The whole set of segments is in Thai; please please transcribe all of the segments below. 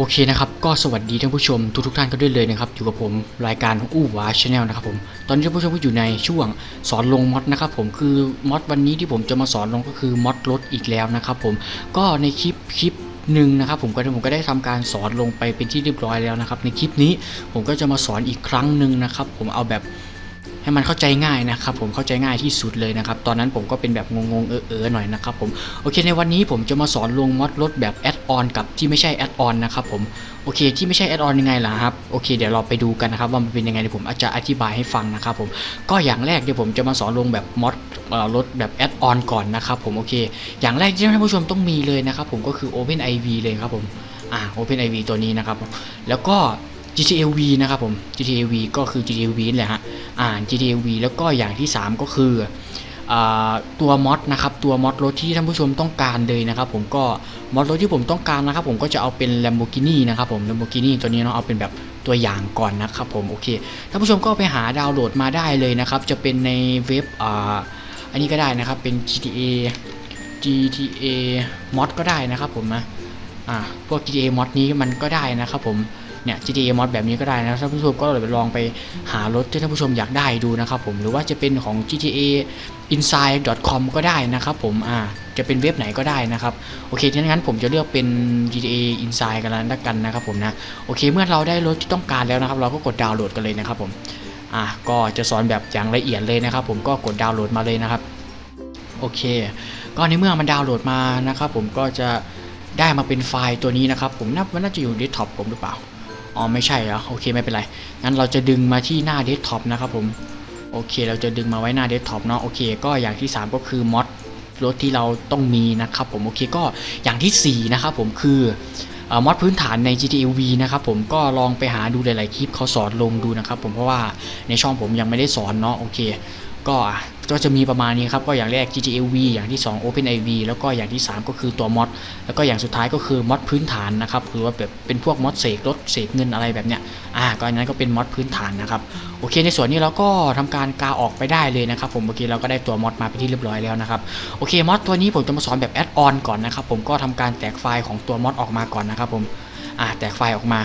โอเคนะครับก็สวัสดีท่านผู้ชมทุกทุกท่านก็ด้วยเลยนะครับอยู่กับผมรายการอู้หวาชาแนลนะครับผมตอนนี้ท่านผู้ชมก็อยู่ในช่วงสอนลงมอดนะครับผมคือมอดวันนี้ที่ผมจะมาสอนลงก็คือมอดรถอีกแล้วนะครับผมก็ในคลิปคลิปหนึ่งนะครับผมก็ผมก็ได้ทำการสอนลงไปเป็นที่เรียบร้อยแล้วนะครับในคลิปนี้ผมก็จะมาสอนอีกครั้งหนึ่งนะครับผมเอาแบบ ให้มันเข้าใจง่ายนะครับผมเข้าใจง่ายที่สุดเลยนะครับ ตอนนั้นผมก็เป็นแบบงงๆเออๆหน่อยนะครับผมโอเคในวันนี้ผมจะมาสอนลงมอดรถแบบแอดออนกับที่ไม่ใช่แอดออนนะครับผมโอเคที่ไม่ใช่แอดออนยังไงล่ะครับโอเคเดี๋ยวเราไปดูกันนะครับว่ามันเป็นยังไงเดี๋ยวผมอาจจะอธิบายให้ฟังนะครับผมก็อย่างแรกเดี๋ยวผมจะมาสอนลงแบบมอดรถแบบแอดออนก่อนนะครับผมโอเค อย่างแรกที่ท่านผู้ชมต้องมีเลยนะครับผมก็คือ OpenIV เลยครับผมอ่า OpenIV ตัวนี้นะครับแล้วก็ GTA V นะครับผม GTA V ก็คือ GTA V แหละฮะ อ่าน GTA V แล้วก็อย่างที่ 3 ก็คืออตัวมอดนะครับตัวมอดรถที่ท่านผู้ชมต้องการเลยนะครับผมก็มอดรถที่ผมต้องการนะครับผมก็จะเอาเป็น Lamborghini นะครับผม Lamborghini ตัวนี้เนาะเอาเป็นแบบตัวอย่างก่อนนะครับผมโอเคท่านผู้ชมก็ไปหาดาวน์โหลดมาได้เลยนะครับจะเป็นในเว็บอ่าอันนี้ก็ได้นะครับเป็น GTA GTA mod ก็ได้นะครับผมนะอ่าพวก GTA mod นี้มันก็ได้นะครับผม เนี่ย GTA mod แบบนี้ก็ได้นะท่านผู้ชมก็ลยไปลองไปหารถที่ท่านผู้ชมอยากได้ดูนะครับผมหรือว่าจะเป็นของ GTA inside.com ก็ได้นะครับผมอ่าจะเป็นเว็บไหนก็ได้นะครับโอเคงั้นผมจะเลือกเป็น GTA inside กันแล้วกันนะครับผมนะโอเคเมื่อเราได้รถที่ต้องการแล้วนะครับ เราก็กดดาวน์โหลดกันเลยนะครับผมอ่าก็จะสอนแบบอย่างละเอียดเลยนะครับ ผมก็กดดาวน์โหลดมาเลยนะครับโอเค ก็ในเมื่อมันดาวน์โหลดมานะครับผมก็จะได้มาเป็นไฟล์ตัวนี้นะครับ ผมน่ามันน่าจะอยู่เดสก์ท็อปผมหรือเปล่า อ๋อไม่ใช่เหรอโอเคไม่เป็นไรงั้นเราจะดึงมาที่หน้าเดสก์ท็อปนะครับผมโอเค เราจะดึงมาไว้หน้าเดสก์ท็อปเนาะโอเคก็อย่างที่ 3 ก็คือมอดรถที่เราต้องมีนะครับผมโอเคก็อย่างทีสี่4นะครับผมคือมอดพื้นฐานใน GTA V นะครับผมก็ลองไปหาดูหลาย ๆ คลิปเขาสอนลงดูนะครับผมเพราะว่าในช่องผมยังไม่ได้สอนเนาะโอเค ก็ก็จะมีประมาณนี้ครับ ก็อย่างแรก GTA V อย่างที่ 2 OpenIV แล้วก็อย่างที่ 3 ก็คือตัวมอดแล้วก็อย่างสุดท้ายก็คือมอดพื้นฐานนะครับคือว่าแบบเป็นพวกมอดเสกรถเสกเงินอะไรแบบเนี้ยอ่าก็อันนั้นก็เป็นมอดพื้นฐานนะครับโอเค ในส่วนนี้เราก็ทำการกาออกไปได้เลยนะครับ ผมโอเคเราก็ได้ตัวมอดมาเป็นที่เรียบร้อยแล้วนะครับโอเคมอดตัวนี้ผมจะมาสอนแบบแอดออนก่อนนะครับผมก็ทำการแตกไฟล์ของตัวมอดออกมาก่อนนะครับผมอ่าแตกไฟล์ออกมา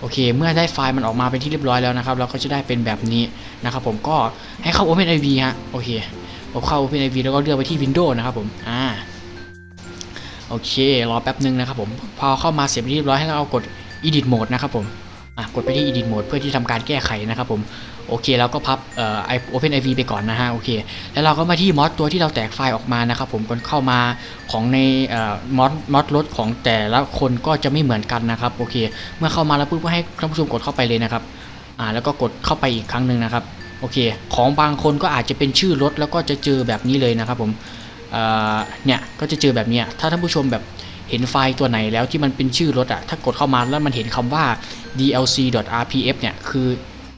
โอเค เมื่อได้ไฟล์มันออกมาเป็นที่เรียบร้อยแล้วนะครับเราก็จะได้เป็นแบบนี้นะครับผมก็ให้เข้า OpenIV ฮะโอเคผมเข้า OpenIV แล้วก็เลือกไปที่ Windows นะครับผมอ่าโอเค รอแป๊บนึงนะครับผม พอเข้ามาเสร็จเป็นที่เรียบร้อยให้เราเอากด Edit Mode นะครับผม อะกดไปที่ Edit Mode เพื่อที่ทำการแก้ไขนะครับผมโอเคเราก็พับเอ่อ OpenIV ไปก่อนนะฮะโอเค แล้วเราก็มาที่มอดตัวที่เราแตกไฟล์ออกมานะครับผมก็เข้ามาของในเอ่อมอดมอดรถของแต่ละคนก็จะไม่เหมือนกันนะครับโอเค เมื่อเข้ามาแล้วปุ๊บก็ให้ท่านผู้ชมกดเข้าไปเลยนะครับอ่าแล้วก็กดเข้าไปอีกครั้งหนึ่งนะครับโอเค ของบางคนก็อาจจะเป็นชื่อรถแล้วก็จะเจอแบบนี้เลยนะครับผมเอ่อเนี่ยก็จะเจอแบบเนี้ยถ้าท่านผู้ชมแบบเห็นไฟล์ตัวไหนแล้วที่มันเป็นชื่อรถอะถ้ากดเข้ามาแล้วมันเห็นคำว่า dlc.rpf เนี่ยคือ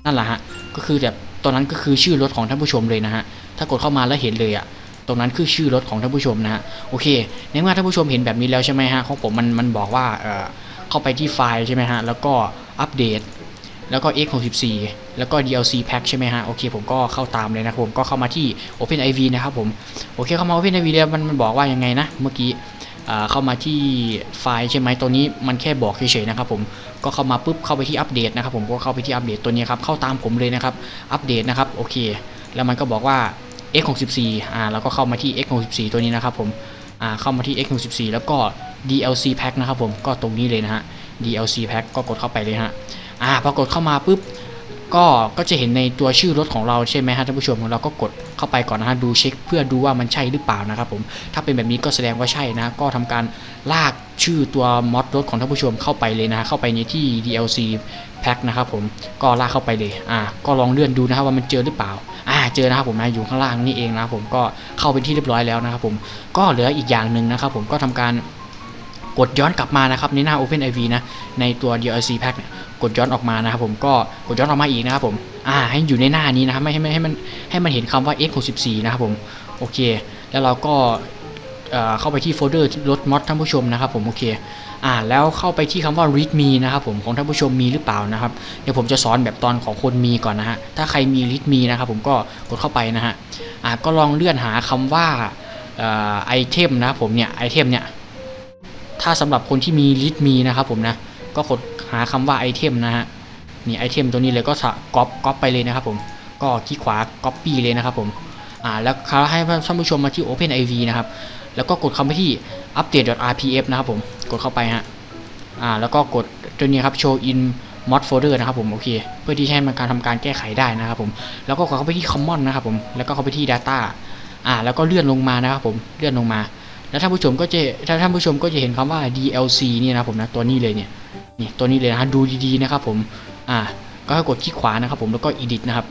นั่นแหละฮะก็คือแบบตอนนั้นก็คือชื่อรถของท่านผู้ชมเลยนะฮะถ้ากดเข้ามาแล้วเห็นเลยอะตรงนั้นคือชื่อรถของท่านผู้ชมนะฮะโอเคในเมื่อท่านผู้ชมเห็นแบบนี้แล้วใช่ไหมฮะของผมมันมันบอกว่าเออเข้าไปที่ไฟล์ใช่ไหมฮะแล้วก็อัปเดต แล้วก็ x64 แล้วก็ DLC pack ใช่ไหมฮะโอเคผมก็เข้าตามเลยนะครับผมก็เข้ามาที่ OpenIV นะครับผมโอเคเข้ามา OpenIV แล้วมันมันบอกว่ายังไงนะเมื่อกี้ เข้ามาที่ไฟล์ใช่ไหมตัวนี้มันแค่บอกเฉยๆนะครับผมก็เข้ามาปุ๊บเข้าไปที่อัปเดตนะครับผมก็เข้าไปที่อัปเดตตัวนี้ครับเข้าตามผมเลยนะครับอัปเดตนะครับโอเค แล้วมันก็บอกว่า x64 อ่าแล้วก็เข้ามาที่ x64 ตัวนี้นะครับผมอ่าเข้ามาที่ x64 แล้วก็ DLC pack นะครับผมก็ตรงนี้เลยนะฮะ DLC pack ก็กดเข้าไปเลยฮะอ่าพอกดเข้ามาปุ๊บ ก็ก็จะเห็นในตัวชื่อรถของเราใช่ไหมฮะท่านผู้ชมเราก็กดเข้าไปก่อนนะฮะดูเช็ค เพื่อดูว่ามันใช่หรือเปล่านะครับผมถ้าเป็นแบบนี้ก็แสดงว่าใช่นะก็ทำการลากชื่อตัวมอดรถของท่านผู้ชมเข้าไปเลยนะฮะเข้าไปในที่ DLC pack นะครับผมก็ลากเข้าไปเลยอ่าก็ลองเลื่อนดูนะครับว่ามันเจอหรือเปล่าอ่าเจอนะครับผมนะอยู่ข้างล่างนี่เองนะครับผมก็เข้าเป็นที่เรียบร้อยแล้วนะครับผมก็เหลืออีกอย่างหนึ่งนะครับผมก็ทำการ กดย้อนกลับมานะครับในหน้า OpenIV นะในตัว DLC pack เนี่ยกดย้อนออกมานะครับผมก็กดย้อนออกมาอีกนะครับผมอ่าให้อยู่ในหน้านี้นะครับไม่ให้ไม่ให้มันให้มันเห็นคำว่า x64 นะครับผมโอเค แล้วเราก็เข้าไปที่โฟลเดอร์รถมอดท่านผู้ชมนะครับผมโอเคอ่าแล้วเข้าไปที่คำว่า readme นะครับผมของท่านผู้ชมมีหรือเปล่านะครับเดี๋ยวผมจะสอนแบบตอนของคนมีก่อนนะฮะถ้าใครมี readme นะครับผมก็กดเข้าไปนะฮะอ่าก็ลองเลื่อนหาคำว่าไอเทมนะครับผมเนี่ยไอเทมเนี่ย ถ้าสำหรับคนที่มี readme นะครับผมนะ ก็กดหาคำว่าไอเทมนะฮะ นี่ไอเทมตัวนี้เลยก็ก๊อปก๊อปไปเลยนะครับผม ก็คลิกขวา copy เลยนะครับผม อ่า แล้วเขาให้ท่านผู้ชมมาที่ Open IV นะครับ แล้วก็กดเข้าไปที่ update.rpf นะครับผม กดเข้าไปฮะ อ่า แล้วก็กดตัวนี้ครับ show in mod folder นะครับผมโอเค เพื่อที่ให้มันการทำการแก้ไขได้นะครับผม แล้วก็กดเข้าไปที่ common นะครับผม แล้วก็เข้าไปที่ data อ่า แล้วก็เลื่อนลงมานะครับผม เลื่อนลงมา แล้วท่านผู้ชมก็จะถ้าท่านผู้ชมก็จะเห็นคำว่า DLC เนี่ยนะผมนะตัวนี้เลยเนี่ยนี่ตัวนี้เลยนะดูดีๆนะครับผมอ่าก็ให้กดคลิกขวานะครับผมแล้วก็ edit นะครับ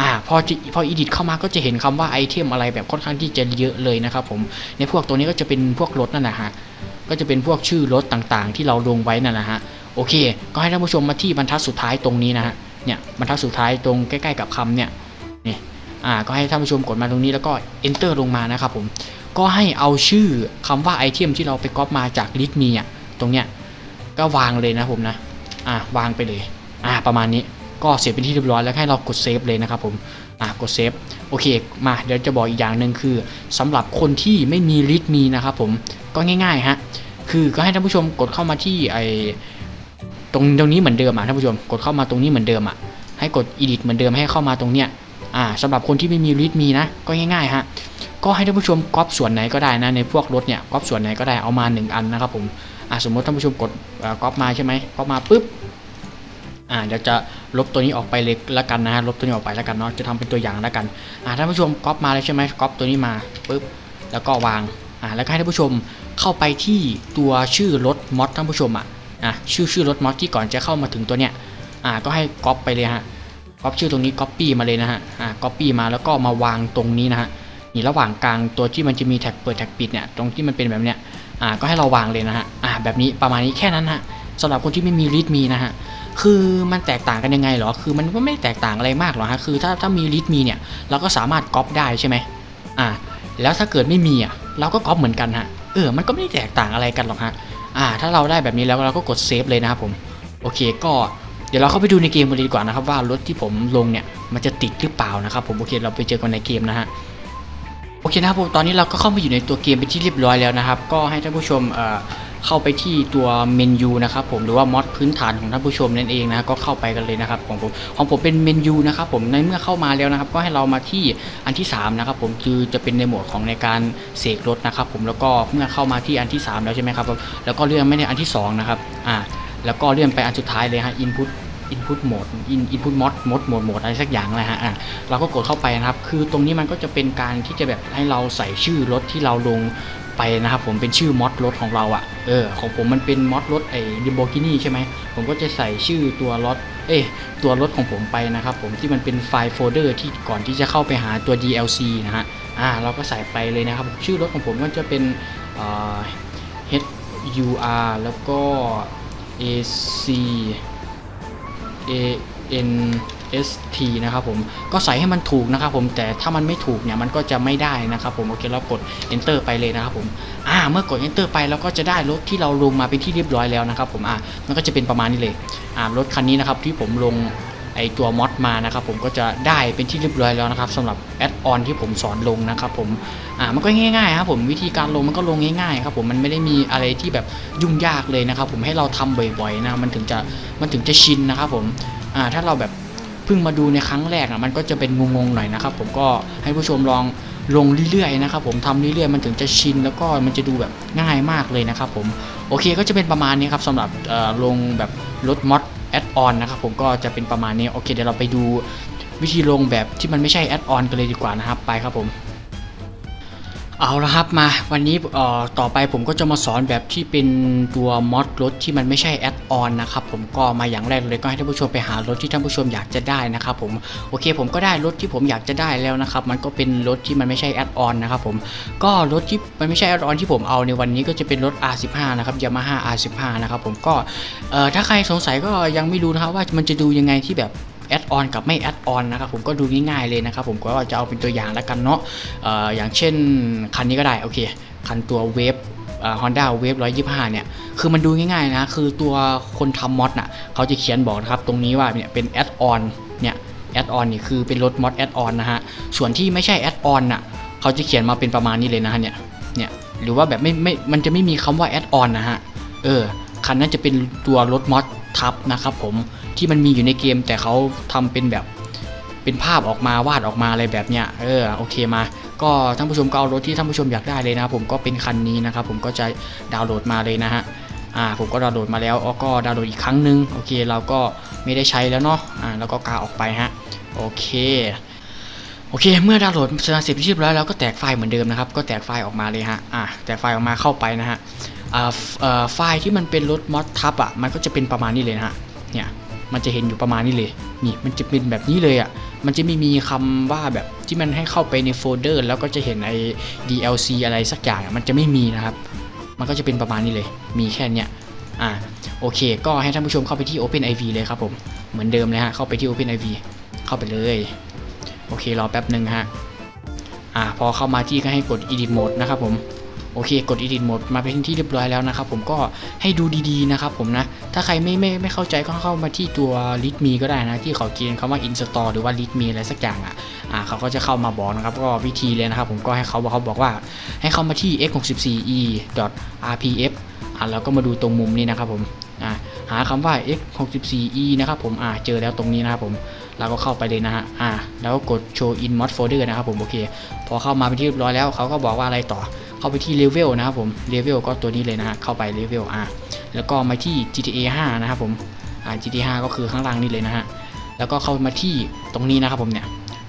อ่าพอพอ edit เข้ามาก็จะเห็นคำว่าไอเทมอะไรแบบค่อนข้างที่จะเยอะเลยนะครับผมในพวกตัวนี้ก็จะเป็นพวกรถนั่นแหละฮะก็จะเป็นพวกชื่อรถต่างๆ ที่เราลงไว้นั่นแหละฮะโอเค ก็ให้ท่านผู้ชมมาที่บรรทัดสุดท้ายตรงนี้นะฮะเนี่ยบรรทัดสุดท้ายตรงใกล้ ๆ กับคำเนี่ยนี่อ่าก็ให้ท่านผู้ชมกดมาตรงนี้แล้วก็ enter ลงมานะครับผม ก็ให้เอาชื่อคำว่าไอเทมที่เราไปก๊อปมาจากลิสต์มีอะตรงเนี้ยก็วางเลยนะผมนะอ่าวางไปเลยอ่าประมาณนี้ก็เสร็จเป็นที่เรียบร้อยแล้วให้เรากดเซฟเลยนะครับผมอ่ากดเซฟโอเคมาเดี๋ยวจะบอกอีกอย่างหนึ่งคือสำหรับคนที่ไม่มีลิสต์มีนะครับผมก็ง่ายๆฮะคือก็ให้ท่านผู้ชมกดเข้ามาที่ไอตรงตรงนี้เหมือนเดิมอะท่านผู้ชมกดเข้ามาตรงนี้เหมือนเดิมอะให้กด edit เหมือนเดิมให้เข้ามาตรงเนี้ยอ่าสำหรับคนที่ไม่มีลิสต์มีนะก็ง่ายๆฮะ ก็ให้ท่านผู้ชมก๊อปส่วนไหนก็ได้นะในพวกรถเนี่ยก๊อปส่วนไหนก็ได้เอามา 1 อันนะครับผมอ่าสมมติท่านผู้ชมกดก๊อปมาใช่ไหมก๊อปมาปุ๊บอ่าเดี๋ยวจะลบตัวนี้ออกไปเลยละกันนะฮะลบตัวนี้ออกไปแล้วกันเนาะจะทำเป็นตัวอย่างแล้วกันอ่าท่านผู้ชมก๊อปมาเลยใช่ไหมก๊อปตัวนี้มาปุ๊บแล้วก็วางอ่าแล้วก็ให้ท่านผู้ชมเข้าไปที่ตัวชื่อรถมอดท่านผู้ชมอะอะชื่อชื่อรถมอดที่ก่อนจะเข้ามาถึงตัวเนี้ยอ่าก็ให้ก๊อปไปเลยฮะก๊อปชื่อตรงนี้ก๊อปปี้มาเลยนะฮะอ่าก๊อปปี้มาแล้วก็มาวางตรงนี้นะฮะ นี่ระหว่างกลางตัวที่มันจะมีแท็กเปิดแท็กปิดเนี่ยตรงที่มันเป็นแบบเนี้ยอ่าก็ให้เราวางเลยนะฮะอ่าแบบนี้ประมาณนี้แค่นั้นฮะสำหรับคนที่ไม่มีลิสมีนะฮะคือมันแตกต่างกันยังไงหรอ คือมันก็ไม่แตกต่างอะไรมากหรอกฮะคือถ้าถ้ามีลิสมีเนี่ยเราก็สามารถก๊อปได้ใช่ไหมอ่าแล้วถ้าเกิดไม่มีอะเราก็ก๊อปเหมือนกันฮะเออมันก็ไม่ได้แตกต่างอะไรกันหรอกฮะอ่าถ้าเราได้แบบนี้แล้วเราก็กดเซฟเลยนะครับผมโอเคก็เดี๋ยวเราเข้าไปดูในเกมกันดีกว่านะครับว่ารถที่ผมลงเนี่ยมันจะติดหรือเปล่านะครับผมโอเคเราไปเจอกันในเกมนะฮะ โอเคนะครับผมตอนนี้เราก็เข้ามาอยู่ในตัวเกมเป็นที่เรียบร้อยแล้วนะครับ ก็ให้ท่านผู้ชมเเข้าไปที่ตัวเมนูนะครับผมหรือว่ามอดพื้นฐานของท่านผู้ชมนั่นเองนะก็เข้าไปกันเลยนะครับของผมของผมเป็นเมนูนะครับผมในเมื่อเข้ามาแล้วนะครับ ก็ให้เรามาที่อันที่3นะครับผมคือจะเป็นในหมวดของในการเสกรถนะครับผมแล้วก็เมื่อเข้ามาที่อันที่ 3 แล้วใช่ไหมครับแล้วก็เลื่อนไม่ในอันที่2นะครับอ่าแล้วก็เลื่อนไปอันสุดท้ายเลยฮะ input input mode in input mod mod mode mode อะไรสักอย่างเลยฮะอะเราก็กดเข้าไปนะครับ คือตรงนี้มันก็จะเป็นการที่จะแบบให้เราใส่ชื่อรถที่เราลงไปนะครับผมเป็นชื่อมอดรถของเราอะ่ะเออของผมมันเป็นมอดรถไอ้ดิโบกินี่ใช่ไหมผมก็จะใส่ชื่อตัวรถเอ้ยตัวรถของผมไปนะครับผมที่มันเป็นไฟล์โฟลเดอร์ที่ก่อนที่จะเข้าไปหาตัว DLC นะฮะอ่าเราก็ใส่ไปเลยนะครับชื่อรถของผมก็จะเป็นเอ่อ H U R แล้วก็ A C A N S T นะครับผมก็ใส่ให้มันถูกนะครับผมแต่ถ้ามันไม่ถูกเนี่ยมันก็จะไม่ได้นะครับผมโอเคเรากด enter ไปเลยนะครับผมอ่าเมื่อกด enter ไปเราก็จะได้รถที่เราลงมาเป็นที่เรียบร้อยแล้วนะครับผมอ่ามันก็จะเป็นประมาณนี้เลยอ่ารถคันนี้นะครับที่ผมลง ไอตัวมอดมานะครับผมก็จะได้เป็นที่เรียบร้อยแล้วนะครับสำหรับแอดออนที่ผมสอนลงนะครับผมอ่ามันก็ง่ายๆครับผมวิธีการลงมันก็ลงง่ายๆครับผมมันไม่ได้มีอะไรที่แบบยุ่งยากเลยนะครับผมให้เราทำบ่อยๆนะมันถึงจะมันถึงจะชินนะครับผมอ่าถ้าเราแบบเพิ่งมาดูในครั้งแรกอะมันก็จะเป็นงงๆหน่อยนะครับผมก็ให้ผู้ชมลองลงเรื่อยๆนะครับผมทำเรื่อยๆมันถึงจะชินแล้วก็มันจะดูแบบง่ายมากเลยนะครับผมโอเคก็จะเป็นประมาณนี้ครับสำหรับเอ่อลงแบบรถมอด แอดออนนะครับผมก็จะเป็นประมาณนี้โอเคเดี๋ยวเราไปดูวิธีลงแบบที่มันไม่ใช่แอดออนกันเลยดีกว่านะครับไปครับผม เอาละครับมาวันนี้ต่อไปผมก็จะมาสอนแบบที่เป็นตัวมอดรถที่มันไม่ใช่แอดออนนะครับผมก็มาอย่างแรกเลยก็ให้ท่านผู้ชมไปหารถที่ท่านผู้ชมอยากจะได้นะครับผมโอเคผมก็ได้รถที่ผมอยากจะได้แล้วนะครับมันก็เป็นรถที่มันไม่ใช่แอดออนนะครับผมก็รถที่มันไม่ใช่แอดออนที่ผมเอาในวันนี้ก็จะเป็นรถ R15 นะครับ Yamaha R15 นะครับผมก็ถ้าใครสงสัยก็ยังไม่รู้นะครับว่ามันจะดูยังไงที่แบบ แอดออนกับไม่แอดออนนะครับผมก็ดูง่ายๆเลยนะครับผมก็จะเอาเป็นตัวอย่างแล้วกันเนาะอออย่างเช่นคันนี้ก็ได้โอเค คันตัวเวฟฮอนด้าเวฟร้อยยี่ห้าเนี่ย คือมันดูง่ายๆนะ คือตัวคนทำมอดน่ะ เขาจะเขียนบอกนะครับ ตรงนี้ว่าเนี่ยเป็นแอดออนเนี่ย แอดออนนี่คือเป็นรถมอดแอดออนนะฮะ ส่วนที่ไม่ใช่แอดออนน่ะ เขาจะเขียนมาเป็นประมาณนี้เลยนะฮะเนี่ย เนี่ย หรือว่าแบบไม่ไม่ มันจะไม่มีคำว่าแอดออนนะฮะ เออ คันนั้นจะเป็นตัวรถมอสทับนะครับผม ที่มันมีอยู่ในเกมแต่เขาทำเป็นแบบเป็นภาพออกมาวาดออกมาอะไรแบบเนี้ยเออโอเคมา ก็ท่านผู้ชมก็เอารถที่ท่านผู้ชมอยากได้เลยนะผมก็เป็นคันนี้นะครับผมก็จะดาวน์โหลดมาเลยนะฮะอ่าผมก็ดาวน์โหลดมาแล้วก็ดาวน์โหลดอีกครั้งหนึ่งโอเคเราก็ไม่ได้ใช้แล้วเนาะอ่าแล้วก็กาออกไปฮะโอเคโอเค เมื่อดาวน์โหลดเสร็จเรียบร้อยแล้วก็แตกไฟล์เหมือนเดิมนะครับ ก็แตกไฟล์ออกมาเลยฮะ อ่าแตกไฟล์ออกมาเข้าไปนะฮะอ่าไฟล์ที่มันเป็นรถมอสทับอะ มันก็จะเป็นประมาณนี้เลยนะฮะ มันจะเห็นอยู่ประมาณนี้เลย นี่มันจะเป็นแบบนี้เลยอะ มันจะไม่มีคำว่าแบบที่มันให้เข้าไปในโฟลเดอร์แล้วก็จะเห็นไอ้ DLC อะไรสักอย่างมันจะไม่มีนะครับ มันก็จะเป็นประมาณนี้เลย มีแค่เนี้ยอ่าโอเค ก็ให้ท่านผู้ชมเข้าไปที่ OpenIV เลยครับผมเหมือนเดิมเลยฮะเข้าไปที่ OpenIV เข้าไปเลยโอเครอแป๊บหนึ่งฮะอ่าพอเข้ามาที่ก็ให้กด edit mode นะครับผม โอเค กด edit mode มาเป็นที่เรียบร้อยแล้วนะครับผมก็ให้ดูดีๆนะครับผมนะ ถ้าใครไม่ไม่ไม่เข้าใจก็เข้ามาที่ตัว readme ก็ได้นะ ที่เขาเขียนคำว่า install หรือว่า readme อะไรสักอย่างอะอ่าเขาก็จะเข้ามาบอกนะครับ ก็วิธีเลยนะครับผมก็ให้เขาบอกเขาบอกว่า ให้เข้ามาที่ x64e.rpf อ่าแล้วก็มาดูตรงมุมนี้นะครับผมอ่าหาคำว่า x64e นะครับผมอ่าเจอแล้วตรงนี้นะครับผมเราก็เข้าไปเลยนะฮะ อ่า แล้วก็กด show in mod folder นะครับผม โอเค พอเข้ามาเป็นที่เรียบร้อยแล้ว เขาก็บอกว่าอะไรต่อ เข้าไปที่ level นะครับผม level ก็ตัวนี้เลยนะฮะเข้าไป level อ่าแล้วก็มาที่ GTA 5 นะครับผมอ่า GTA 5 ก็คือข้างล่างนี่เลยนะฮะแล้วก็เข้ามาที่ตรงนี้นะครับผมเนี่ย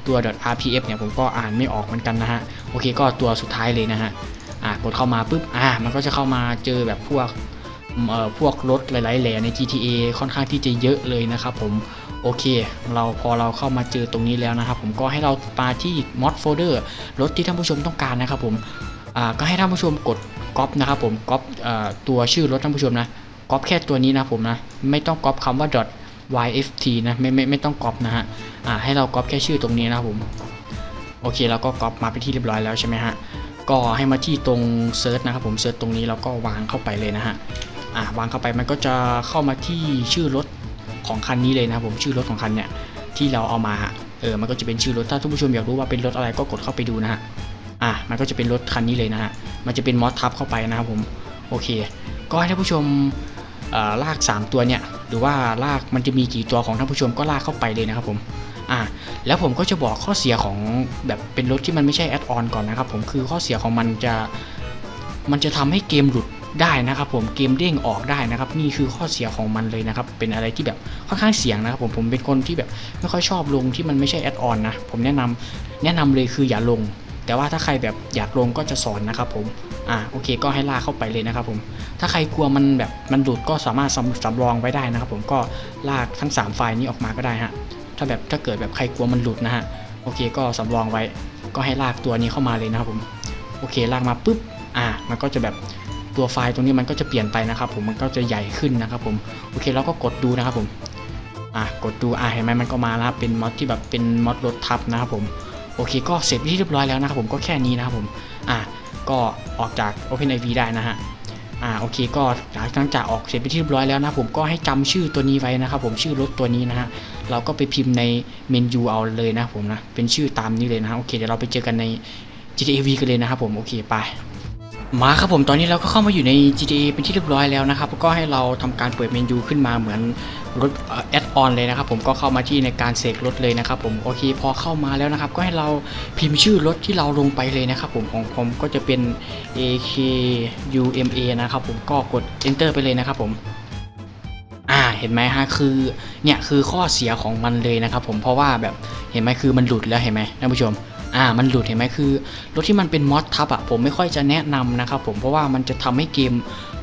ตัว .rpf เนี่ยผมก็อ่านไม่ออกเหมือนกันนะฮะโอเคก็ตัวสุดท้ายเลยนะฮะอ่ากดเข้ามาปุ๊บอ่ามันก็จะเข้ามาเจอแบบพวกเอ่อพวกรถหลายๆแหล่ใน GTA ค่อนข้างที่จะเยอะเลยนะครับผมโอเค เราพอเราเข้ามาเจอตรงนี้แล้วนะครับผมก็ให้เรามาที่ mod folder รถที่ท่านผู้ชมต้องการนะครับผม ก็ให้ท่านผู้ชมกดก๊อปนะครับผมก๊อปตัวชื่อรถท่านผู้ชมนะก๊อปแค่ตัวนี้นะผมนะไม่ต้องก๊อปคำว่า .yft นะไม่ไม่ไม่ต้องก๊อปนะฮะให้เราก๊อปแค่ชื่อตรงนี้นะครับผมโอเคเราก็ก๊อปมาเป็นที่เรียบร้อยแล้วใช่ไหมฮะก็ให้มาที่ตรงเซิร์ชนะครับผมเซิร์ชตรงนี้แล้วก็วางเข้าไปเลยนะฮะอ่าวางเข้าไปมันก็จะเข้ามาที่ชื่อรถของคันนี้เลยนะครับผมชื่อรถของคันเนี่ยที่เราเอามาเออมันก็จะเป็นชื่อรถถ้าท่านผู้ชมอยากรู้ว่าเป็นรถอะไรก็กดเข้าไปดูนะฮะ อะมันก็จะเป็นรถคันนี้เลยนะฮะมันจะเป็นมอสทับเข้าไปนะครับผมโอเค ก็ให้ท่านผู้ชมอ่อลาก 3 ตัวเนี่ยหรือว่าลากมันจะมีกี่ตัวของท่านผู้ชมก็ลากเข้าไปเลยนะครับผมอะแล้วผมก็จะบอกข้อเสียของแบบเป็นรถที่มันไม่ใช่แอดออนก่อนนะครับผมคือข้อเสียของมันจะมันจะทำให้เกมหลุดได้นะครับผมเกมเด้งออกได้นะครับ นี่คือข้อเสียของมันเลยนะครับ เป็นอะไรที่แบบค่อนข้างเสี่ยงนะครับผมผมเป็นคนที่แบบไม่ค่อยชอบลงที่มันไม่ใช่แอดออนนะผมแนะนำแนะนำเลยคืออย่าลง แต่ว่าถ้าใครแบบอยากลงก็จะสอนนะครับผมอ่าโอเค ก็ให้ลากเข้าไปเลยนะครับผมถ้าใครกลัวมันแบบมันหลุดก็สามารถสำสำรองไว้ได้นะครับผมก็ลากทั้ง 3 ไฟล์นี้ออกมาก็ได้ฮะถ้าแบบถ้าเกิดแบบใครกลัวมันหลุดนะฮะโอเคก็สำรองไว้ ก็ให้ลากตัวนี้เข้ามาเลยนะครับผมโอเคลากมาปุ๊บอ่ามันก็จะแบบตัวไฟล์ตรงนี้มันก็จะเปลี่ยนไปนะครับผมมันก็จะใหญ่ขึ้นนะครับผมโอเคเราก็กดดูนะครับผมอะกดดูอะเห็นไหมมันก็มาแล้วเป็นมอดที่แบบเป็นมอดรถทับนะครับผม โอเคก็เสร็จที่เรียบร้อยแล้วนะครับผมก็แค่นี้นะครับผมอะก็ออกจาก OpenIV ได้นะฮะอ่าโอเคก็หลังจากออกเสร็จไปที่เรียบร้อยแล้วนะผมก็ให้จำชื่อตัวนี้ไว้นะครับผมชื่อรถตัวนี้นะฮะเราก็ไปพิมพ์ในเมนูเอาเลยนะผมนะเป็นชื่อตามนี้เลยนะฮะโอเคเดี๋ยวเราไปเจอกันใน GTA V กันเลยนะครับผมโอเคไป มาครับผมตอนนี้เราก็เข้ามาอยู่ใน GTA เป็นที่เรียบร้อยแล้วนะครับก็ให้เราทำการเปิดเมนูขึ้นมาเหมือนรถแอดออนเลยนะครับผมก็เข้ามาที่ในการเสกรถเลยนะครับผมโอเคพอเข้ามาแล้วนะครับ ก็ให้เราพิมพ์ชื่อรถที่เราลงไปเลยนะครับผมของผมก็จะเป็น AKUMA นะครับผมก็กด enter ไปเลยนะครับผมอ่าเห็นไหมฮะคือเนี่ยคือข้อเสียของมันเลยนะครับผมเพราะว่าแบบเห็นไหมคือมันหลุดแล้วเห็นไหมท่านผู้ชม อ่ามันหลุดเห็นไหมคือ รถที่มันเป็นมอสทับอะผมไม่ค่อยจะแนะนำนะครับผมเพราะว่ามันจะทำให้เกม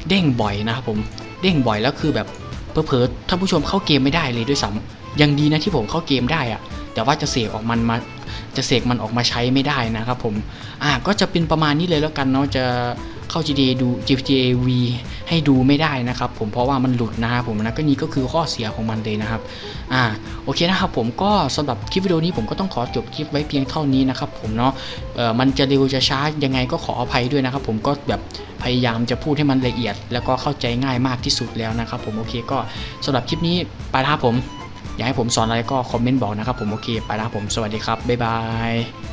เด้งบ่อยนะครับผมเด้งบ่อยแล้วคือแบบเผลอๆท่านผู้ชมเข้าเกมไม่ได้เลยด้วยซ้ำยังดีนะที่ผมเข้าเกมได้อะแต่ว่าจะเสกออกมันมาจะเสกมันออกมาใช้ไม่ได้นะครับผมอ่าก็จะเป็นประมาณนี้เลยแล้วกันเนาะจะ เข้า GTA ดู GTA V ให้ดูไม่ได้นะครับผมเพราะว่ามันหลุดนะครับผมนะก็นี่ก็คือข้อเสียของมันเลยนะครับอ่าโอเคนะครับผมก็สำหรับคลิปวิดีโอนี้ผมก็ต้องขอจบคลิปไว้เพียงเท่านี้นะครับผมเนาะเออมันจะเร็วจะช้ายังไงก็ขออภัยด้วยนะครับผมก็แบบพยายามจะพูดให้มันละเอียด แล้วก็เข้าใจง่ายมากที่สุดแล้วนะครับผมโอเคก็สำหรับคลิปนี้ไปแล้วครับผมอยากให้ผมสอนอะไรก็คอมเมนต์บอกนะครับผมโอเคไปแล้วครับผมสวัสดีครับบ๊ายบาย